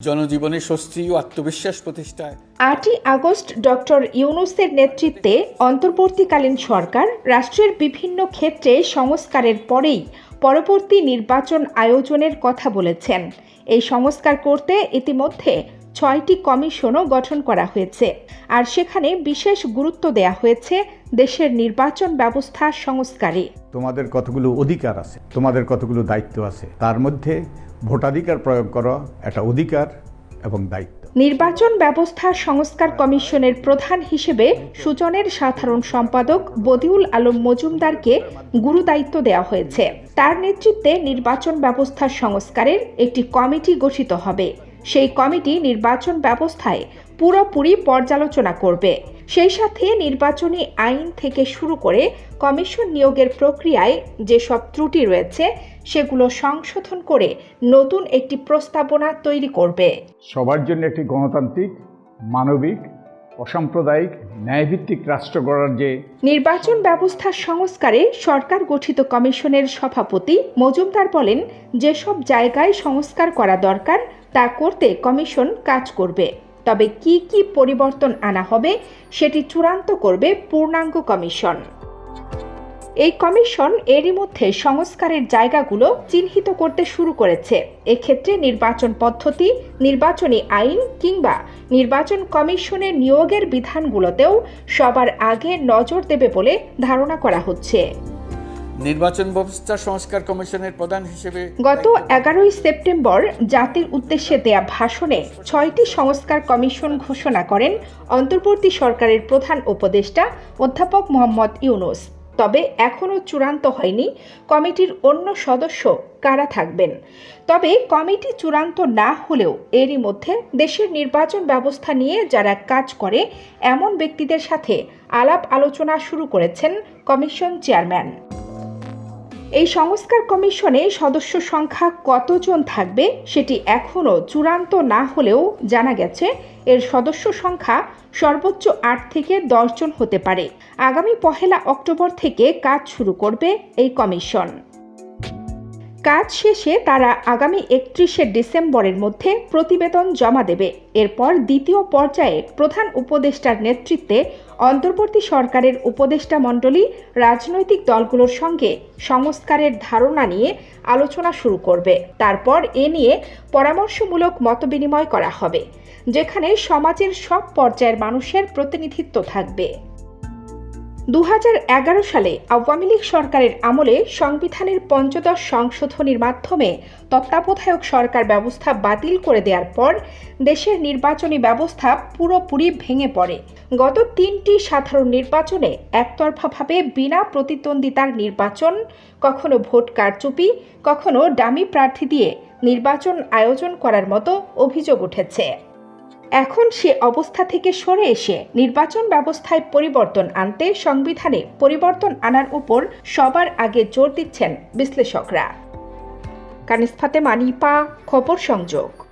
জনজীবনে স্বস্তি ও আত্মবিশ্বাস প্রতিষ্ঠায়। আটই আগস্ট ডক্টর ইউনুসের নেতৃত্বে অন্তর্বর্তীকালীন সরকার রাষ্ট্রের বিভিন্ন ক্ষেত্রে সংস্কারের পরেই পরবর্তী নির্বাচন আয়োজনের কথা বলেছেন। এই সংস্কার করতে ইতিমধ্যে ছয়টি কমিশনও গঠন করা হয়েছে আর সেখানে বিশেষ গুরুত্ব দেয়া হয়েছে দেশের নির্বাচন ব্যবস্থা সংস্কারে। তোমাদের কতগুলো অধিকার আছে, তোমাদের কতগুলো দায়িত্ব আছে, তার মধ্যে ভোটাধিকার প্রয়োগ করা একটা অধিকার এবং দায়িত্ব। নির্বাচন ব্যবস্থা সংস্কার কমিশনের প্রধান হিসেবে সুজনের সাধারণ সম্পাদক বদিউল আলম মজুমদারকে গুরুদায়িত্ব দেওয়া হয়েছে। তার নেতৃত্বে নির্বাচন ব্যবস্থা সংস্কারের একটি কমিটি গঠিত হবে। সেই কমিটি নির্বাচন ব্যবস্থায় পুরোপুরি পর্যালোচনা করবে। সেই সাথে নির্বাচনী আইন থেকে শুরু করে কমিশন নিয়োগের প্রক্রিয়ায় যেসব ত্রুটি রয়েছে সেগুলো সংশোধন করে নতুন একটি প্রস্তাবনা তৈরি করবে। সবার জন্য একটি গণতান্ত্রিক মানবিক অসাম্প্রদায়িক ন্যায়ভিত্তিক রাষ্ট্র গড়ার যে নির্বাচন ব্যবস্থা সংস্কারে সরকার গঠিত কমিশনের সভাপতি মজুমদার বলেন যেসব জায়গায় সংস্কার করা দরকার তা করতে কমিশন কাজ করবে। তবে কি কি পরিবর্তন আনা হবে সেটি চূড়ান্ত করবে পূর্ণাঙ্গ কমিশন। এই কমিশন এরই মধ্যে সংস্কারের জায়গাগুলো চিহ্নিত করতে শুরু করেছে। এক্ষেত্রে নির্বাচন পদ্ধতি, নির্বাচনী আইন কিংবা নির্বাচন কমিশনের নিয়োগের বিধানগুলোতেও সবার আগে নজর দেবে বলে ধারণা করা হচ্ছে। নির্বাচন ব্যবস্থা সংস্কার কমিশনের প্রধান হিসেবে গত এগারোই সেপ্টেম্বর জাতির উদ্দেশ্যে দেয়া ভাষণে ছয়টি সংস্কার কমিশন ঘোষণা করেন অন্তর্বর্তী সরকারের প্রধান উপদেষ্টা অধ্যাপক মোহাম্মদ ইউনুস। তবে এখনও চূড়ান্ত হয়নি কমিটির অন্য সদস্য কারা থাকবেন। তবে কমিটি চূড়ান্ত না হলেও এরই মধ্যে দেশের নির্বাচন ব্যবস্থা নিয়ে যারা কাজ করে, এমন ব্যক্তিদের সাথে আলাপ আলোচনা শুরু করেছেন কমিশন চেয়ারম্যান। এই সংস্কার কমিশনে সদস্য সংখ্যা কতজন থাকবে সেটি এখনও চূড়ান্ত না হলেও জানা গেছে, এর সদস্য সংখ্যা সর্বোচ্চ আট থেকে দশজন হতে পারে। আগামী পহেলা অক্টোবর থেকে কাজ শুরু করবে এই কমিশন। কাজ শেষে তারা আগামী একত্রিশে ডিসেম্বরের মধ্যে প্রতিবেদন জমা দেবে। এরপর দ্বিতীয় পর্যায়ে প্রধান উপদেষ্টার নেতৃত্বে অন্তর্বর্তী সরকারের উপদেষ্টা মণ্ডলী রাজনৈতিক দলগুলোর সঙ্গে সংস্কারের ধারণা নিয়ে আলোচনা শুরু করবে। তারপর এ নিয়ে পরামর্শমূলক মতবিনিময় করা হবে, যেখানে সমাজের সব পর্যায়ের মানুষের প্রতিনিধিত্ব থাকবে। দু হাজার এগারো সালে আওয়ামী লীগ সরকারের আমলে সংবিধানের পঞ্চদশ সংশোধনীর মাধ্যমে তত্ত্বাবধায়ক সরকার ব্যবস্থা বাতিল করে দেওয়ার পর দেশের নির্বাচনী ব্যবস্থা পুরোপুরি ভেঙে পড়ে। গত তিনটি সাধারণ নির্বাচনে একতরফাভাবে বিনা প্রতিদ্বন্দ্বিতার নির্বাচন, কখনো ভোট কারচুপি, কখনো ডামি প্রার্থী দিয়ে নির্বাচন আয়োজন করার মতো অভিযোগ উঠেছে। এখন সে অবস্থা থেকে সরে এসে নির্বাচন ব্যবস্থায় পরিবর্তন আনতে সংবিধানে পরিবর্তন আনার উপর সবার আগে জোর দিচ্ছেন বিশ্লেষকরা। কানিস ফাতেমা, নিপা, খবর সংযোগ।